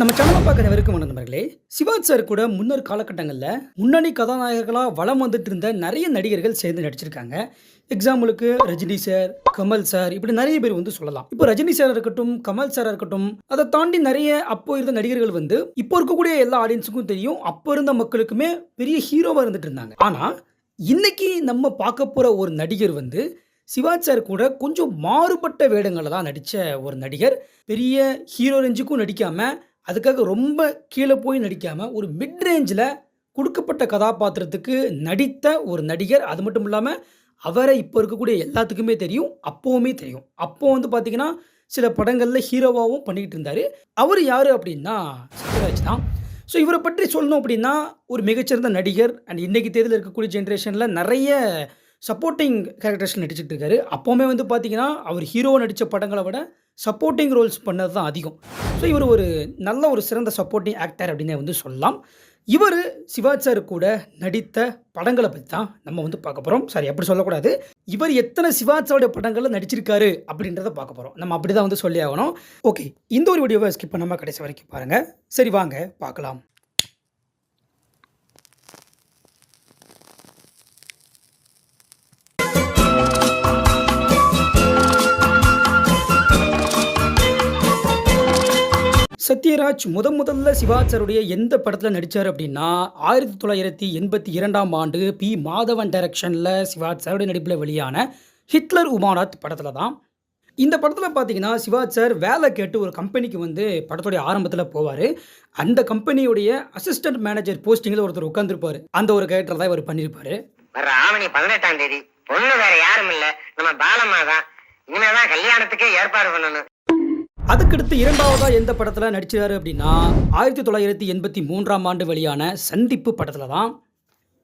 நம்ம சேனலை பார்க்குற வரைக்கும் நண்பர்களே. சிவாஜ் சார் கூட முன்னொரு காலகட்டங்களில் முன்னணி கதாநாயகர்களாக வலம் வந்துட்டு இருந்த நிறைய நடிகர்கள் சேர்ந்து நடிச்சிருக்காங்க. எக்ஸாம்பிளுக்கு ரஜினி சார் கமல் சார் இப்படி நிறைய பேர் வந்து சொல்லலாம். இப்போ ரஜினி சார் இருக்கட்டும் கமல் சார் இருக்கட்டும் அதை தாண்டி நிறைய அப்போ இருந்த நடிகர்கள் வந்து இப்போ இருக்கக்கூடிய எல்லா ஆடியன்ஸுக்கும் தெரியும் அப்போ இருந்த மக்களுக்குமே பெரிய ஹீரோவாக இருந்துட்டு இருந்தாங்க. ஆனால் இன்னைக்கு நம்ம பார்க்க போகிற ஒரு நடிகர் வந்து சிவாஜ் சார் கூட கொஞ்சம் மாறுபட்ட வேடங்களில் தான் நடித்த ஒரு நடிகர். பெரிய ஹீரோ ரேஞ்சுக்கும் நடிக்காமல் அதுக்காக ரொம்ப கீழே போய் நடிக்காமல் ஒரு மிட் ரேஞ்சில் கொடுக்கப்பட்ட கதாபாத்திரத்துக்கு நடித்த ஒரு நடிகர் அது மட்டும் இல்லாமல் அவரை இப்போ இருக்கக்கூடிய எல்லாத்துக்குமே தெரியும் அப்போவுமே தெரியும். அப்போ வந்து பார்த்தீங்கன்னா சில படங்களில் ஹீரோவாகவும் பண்ணிக்கிட்டு இருந்தார். அவர் யார் அப்படின்னா சத்யராஜ் தான். ஸோ இவரை பற்றி சொல்லணும் அப்படின்னா ஒரு மிகச்சிறந்த நடிகர் அண்ட் இன்னைக்கு தேதியில் இருக்கக்கூடிய ஜென்ரேஷனில் நிறைய சப்போர்ட்டிங் கேரக்டர்ஸ் நடிச்சிட்டு இருக்காரு. அப்போவுமே வந்து பார்த்தீங்கன்னா அவர் ஹீரோவை நடித்த படங்களை விட சப்போர்ட்டிங் ரோல்ஸ் பண்ணது தான் அதிகம். ஸோ இவர் ஒரு நல்ல ஒரு சிறந்த சப்போர்ட்டிங் ஆக்டர் அப்படின்னு வந்து சொல்லலாம். இவர் சிவாஜ் சார் கூட நடித்த படங்களை பற்றி தான் நம்ம வந்து பார்க்க போகிறோம் சாரி அப்படி சொல்லக்கூடாது. இவர் எத்தனை சிவாஜ் படங்களில் நடிச்சிருக்காரு அப்படின்றத பார்க்க போகிறோம் நம்ம அப்படி தான் வந்து சொல்லி ஆகணும் ஓகே இந்த ஒரு வீடியோவை ஸ்கிப் பண்ணாமல் கடைசி வரைக்கும் பாருங்கள் சரி வாங்க பார்க்கலாம். சத்யராஜ் முத முதல்ல சிவாச்சருடைய எந்த படத்தில் நடித்தார் அப்படின்னா ஆயிரத்தி தொள்ளாயிரத்தி எண்பத்தி இரண்டாம் ஆண்டு பி. மாதவன் டைரக்ஷனில் சிவாஜ் சாருடைய நடிப்பில் வெளியான ஹிட்லர் உமானாத் படத்தில் தான். இந்த படத்தில் பார்த்தீங்கன்னா சிவாஜ் சார் வேலை கேட்டு ஒரு கம்பெனிக்கு வந்து படத்துடைய ஆரம்பத்தில் போவார். அந்த கம்பெனியுடைய அசிஸ்டன்ட் மேனேஜர் போஸ்டிங்கில் ஒருத்தர் உட்காந்துருப்பார் அந்த ஒரு கேரக்டர் தான் இவர் பண்ணியிருப்பாரு. வர்ற ஆவணி பதினெட்டாம் தேதி. பொண்ணு வேற யாரும் இல்லை. நம்ம பாலம்மா தான் இனிமேதான் கல்யாணத்துக்கே ஏற்பாடு பண்ணணும். அதுக்கடுத்து இரண்டாவதா எந்த படத்தில் நடிச்சிருக்காரு அப்படின்னா ஆயிரத்தி தொள்ளாயிரத்தி எண்பத்தி மூன்றாம் ஆண்டு வெளியான சந்திப்பு படத்தில் தான்.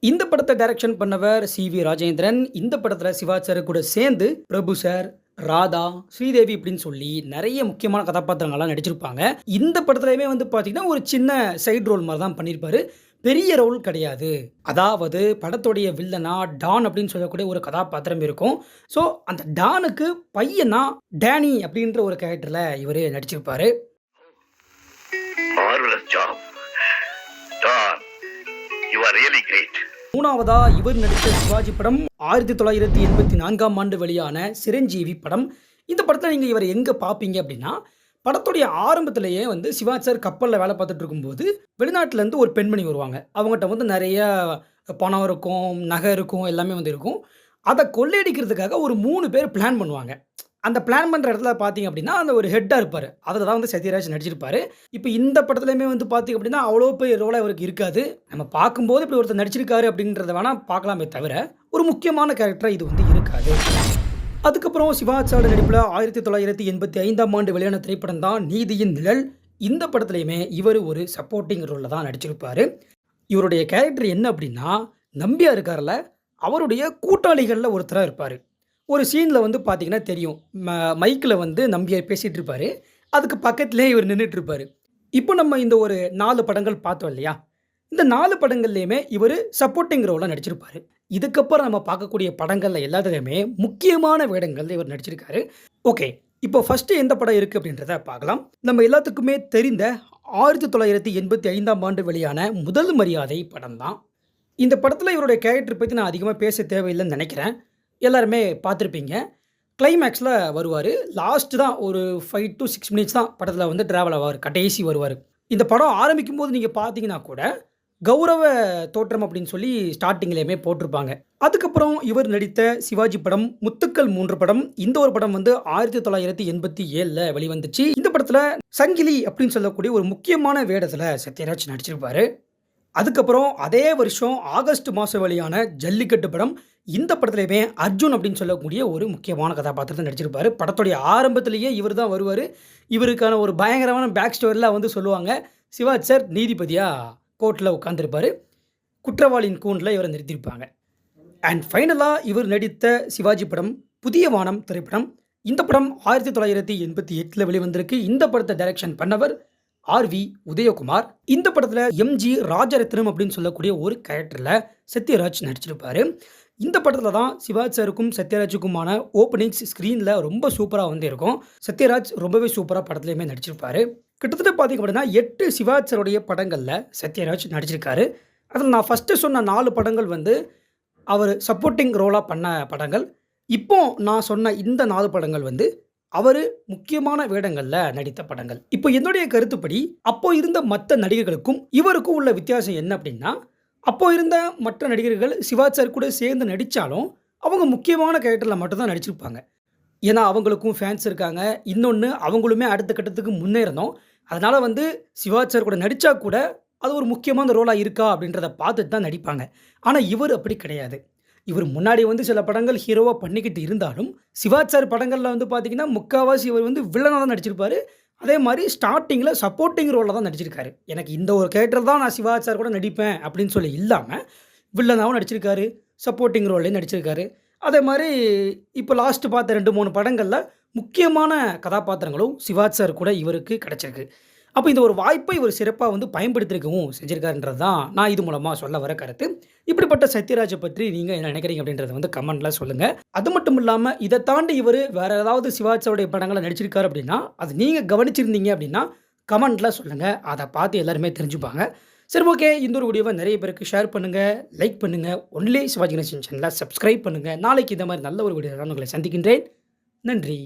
இந்த படத்தை டைரக்ஷன் பண்ணவர் சி வி ராஜேந்திரன். இந்த படத்தில் சிவாச்சார் கூட சேர்ந்து பிரபு சார் ராதா ஸ்ரீதேவி இப்படின்னு சொல்லி நிறைய முக்கியமான கதாபாத்திரங்கள்லாம் நடிச்சிருப்பாங்க. இந்த படத்துலையுமே வந்து பார்த்தீங்கன்னா ஒரு சின்ன சைடு ரோல் மாதிரி தான் பண்ணியிருப்பாரு பெரிய ரோல் கிடையாது. அதாவது படத்துடைய வில்லனா டான் அப்படின்னு சொல்லக்கூடிய ஒரு கதாபாத்திரம் இருக்கும். ஸோ அந்த டானுக்கு பையனா டேனி அப்படின்ற ஒரு கேரக்டரில் இவர் நடிச்சிருப்பாரு. மூணாவதா இவர் நடித்த சிவாஜி படம் ஆயிரத்தி தொள்ளாயிரத்தி எண்பத்தி நான்காம் ஆண்டு வெளியான சிரஞ்சீவி படம். இந்த படத்தில் நீங்கள் இவரை எங்கே பார்ப்பீங்க அப்படின்னா படத்துடைய ஆரம்பத்திலேயே வந்து சிவாஜி சார் கப்பலில் வேலை பார்த்துட்டு இருக்கும்போது வெளிநாட்டிலேருந்து ஒரு பெண்மணி வருவாங்க. அவங்ககிட்ட வந்து நிறைய பணம் இருக்கும் நகை இருக்கும் எல்லாமே வந்து இருக்கும். அதை கொள்ளையடிக்கிறதுக்காக ஒரு மூணு பேர் பிளான் பண்ணுவாங்க. அந்த பிளான் பண்ணுற இடத்துல பார்த்தீங்க அப்படின்னா அந்த ஒரு ஹெட்டாக இருப்பார். அதில் தான் வந்து சத்யராஜ் நடிச்சிருப்பாரு. இப்போ இந்த படத்துலையுமே வந்து பார்த்தீங்க அப்படின்னா அவ்வளோ பெரிய ரோலாக இவருக்கு இருக்காது. நம்ம பார்க்கும்போது இப்படி ஒருத்தர் நடிச்சிருக்காரு அப்படின்றத வேணால் பார்க்கலாமே தவிர ஒரு முக்கியமான கேரக்டராக இது வந்து இருக்காது. அதுக்கப்புறம் சிவாச்சார நடிப்பில் ஆயிரத்தி தொள்ளாயிரத்தி எண்பத்தி ஐந்தாம் ஆண்டு வெளியான திரைப்படம் தான் நீதியின் நிழல். இந்த படத்துலையுமே இவர் ஒரு சப்போர்ட்டிங் ரோலில் தான் நடிச்சிருப்பார். இவருடைய கேரக்டர் என்ன அப்படின்னா நம்பியா இருக்கார்ல அவருடைய கூட்டாளிகளில் ஒருத்தராக இருப்பார். ஒரு சீனில் வந்து பார்த்தீங்கன்னா தெரியும் ம மைக்கில் வந்து நம்பியார் பேசிகிட்டு இருப்பார். அதுக்கு பக்கத்துலேயே இவர் நின்றுட்டு இருப்பார். இப்போ நம்ம இந்த ஒரு நாலு படங்கள் பார்த்தோம் இல்லையா? இந்த நாலு படங்கள்லையுமே இவர் சப்போர்ட்டிங் ரோலாக நடிச்சிருப்பார். இதுக்கப்புறம் நம்ம பார்க்கக்கூடிய படங்களில் எல்லாத்துலேயுமே முக்கியமான வேடங்களில் இவர் நடிச்சிருக்காரு. ஓகே இப்போ ஃபஸ்ட்டு எந்த படம் இருக்குது அப்படின்றத பார்க்கலாம். நம்ம எல்லாத்துக்குமே தெரிந்த ஆயிரத்தி தொள்ளாயிரத்தி எண்பத்தி ஐந்தாம் ஆண்டு வெளியான முதல் மரியாதை படம் தான் இந்த படத்தில் இவருடைய கேரக்டர் பற்றி நான் அதிகமாக பேச தேவையில்லைன்னு நினைக்கிறேன். எல்லாருமே பார்த்துருப்பீங்க. கிளைமேக்ஸில் வருவார். லாஸ்ட்டு தான் ஒரு ஃபைவ் டு சிக்ஸ் மினிட்ஸ் தான் படத்தில் வந்து ட்ராவல் ஆவார். கடைசி வருவார். இந்த படம் ஆரம்பிக்கும் போது நீங்கள் பார்த்தீங்கன்னா கூட கௌரவ தோற்றம் அப்படின்னு சொல்லி ஸ்டார்டிங்லேயுமே போட்டிருப்பாங்க. அதுக்கப்புறம் இவர் நடித்த சிவாஜி படம் முத்துக்கள் மூன்று படம் இந்த ஒரு படம் வந்து ஆயிரத்தி தொள்ளாயிரத்தி எண்பத்தி ஏழில் வெளிவந்துச்சு. இந்த படத்தில் சங்கிலி அப்படின்னு சொல்லக்கூடிய ஒரு முக்கியமான வேடத்தில் சத்யராஜ் நடிச்சிருப்பார். அதுக்கப்புறம் அதே வருஷம் ஆகஸ்ட் மாதம் வெளியான ஜல்லிக்கட்டு படம் இந்த படத்துலையுமே அர்ஜுன் அப்படின்னு சொல்லக்கூடிய ஒரு முக்கியமான கதாபாத்திரத்தை நடிச்சிருப்பார். படத்துடைய ஆரம்பத்திலேயே இவர் தான் வருவார். இவருக்கான ஒரு பயங்கரமான பேக் ஸ்டோரிலாம் வந்து சொல்லுவாங்க. சிவாஜ் சார் நீதிபதியாக கோர்ட்டில் உட்காந்துருப்பார் குற்றவாளியின் கூண்டில் இவரை நிறுத்தியிருப்பாங்க. அண்ட் ஃபைனலாக இவர் நடித்த சிவாஜி படம் புதிய வானம் திரைப்படம். இந்த படம் ஆயிரத்தி தொள்ளாயிரத்தி எண்பத்தி எட்டில் வெளிவந்திருக்கு. இந்த படத்தை டைரக்ஷன் பண்ணவர் ஆர்வி உதயகுமார். இந்த படத்தில் எம்ஜி ராஜரத்னம் அப்படின்னு சொல்லக்கூடிய ஒரு கேரக்டரில் சத்யராஜ் நடிச்சிருப்பார். இந்த படத்தில் தான் சிவாஜ் சாருக்கும் சத்யராஜுக்குமான ஓப்பனிங்ஸ் ஸ்க்ரீனில் ரொம்ப சூப்பராக வந்து இருக்கும். சத்யராஜ் ரொம்பவே சூப்பராக படத்துலையுமே நடிச்சிருப்பார். கிட்டத்தட்ட பார்த்தீங்க அப்படின்னா எட்டு சிவாச்சருடைய படங்களில் சத்யராஜ் நடிச்சிருக்காரு. அதில் நான் ஃபஸ்ட்டு சொன்ன நாலு படங்கள் வந்து அவர் சப்போர்ட்டிங் ரோலாக பண்ண படங்கள். இப்போ நான் சொன்ன இந்த நாலு படங்கள் வந்து அவர் முக்கியமான வேடங்களில் நடித்த படங்கள். இப்போ என்னுடைய கருத்துப்படி அப்போ இருந்த மற்ற நடிகர்களுக்கும் இவருக்கும் உள்ள வித்தியாசம் என்ன அப்படின்னா அப்போ இருந்த மற்ற நடிகர்கள் சிவாச்சார் கூட சேர்ந்து நடித்தாலும் அவங்க முக்கியமான கேரக்டரில் மட்டும்தான் நடிச்சிருப்பாங்க. ஏன்னா அவங்களுக்கும் ஃபேன்ஸ் இருக்காங்க. இன்னொன்று அவங்களுமே அடுத்த கட்டத்துக்கு முன்னேறணும். அதனால் வந்து சிவாச்சார் கூட நடித்தா கூட அது ஒரு முக்கியமான ரோலாக இருக்கா அப்படின்றத பார்த்துட்டு தான் நடிப்பாங்க. ஆனால் இவர் அப்படி கிடையாது. இவர் முன்னாடி வந்து சில படங்கள் ஹீரோவாக பண்ணிக்கிட்டு இருந்தாலும் சிவாச்சார் படங்களில் வந்து பார்த்தீங்கன்னா முக்கால்வாசி இவர் வந்து வில்லனாக தான் நடிச்சிருப்பார். அதே மாதிரி ஸ்டார்டிங்கில் சப்போர்ட்டிங் ரோலில் தான் நடிச்சிருக்காரு. எனக்கு இந்த ஒரு கேரக்டர் தான் நான் சிவாச்சார் கூட நடிப்பேன் அப்படின்னு சொல்லி இல்லாமல் வில்லனாகவும் நடிச்சிருக்காரு சப்போர்ட்டிங் ரோல்லையும் நடிச்சிருக்காரு. அதே மாதிரி இப்போ லாஸ்ட் பார்த்த ரெண்டு மூணு படங்களில் முக்கியமான கதாபாத்திரங்களும் சிவாஜ் சார் கூட இவருக்கு கிடச்சிருக்கு. அப்போ இந்த ஒரு வாய்ப்பை இவர் சிறப்பாக வந்து பயன்படுத்தியிருக்கவும் செஞ்சிருக்காருன்றது தான் நான் இது மூலமாக சொல்ல வர கருத்து. இப்படிப்பட்ட சத்யராஜை பற்றி நீங்கள் என்ன நினைக்கிறீங்க அப்படின்றத வந்து கமெண்ட்டில் சொல்லுங்கள் அது மட்டும் இல்லாமல் இதை தாண்டி இவர் வேறு ஏதாவது சிவாஜியோடைய படங்களை நடிச்சிருக்காரு அப்படின்னா அது நீங்கள் கவனிச்சிருந்தீங்க அப்படின்னா கமெண்ட்டில் சொல்லுங்கள் அதை பார்த்து எல்லாருமே தெரிஞ்சுப்பாங்க. சரி ஓகே. இந்த ஒரு வீடியோவை நிறைய பேருக்கு ஷேர் பண்ணுங்கள் லைக் பண்ணுங்கள் ஒன்லி சிவாஜி கணேசன் சேனலை சப்ஸ்கிரைப் பண்ணுங்கள் நாளைக்கு இந்த மாதிரி நல்ல ஒரு வீடியோ நான் உங்களை சந்திக்கின்றேன். நன்றி.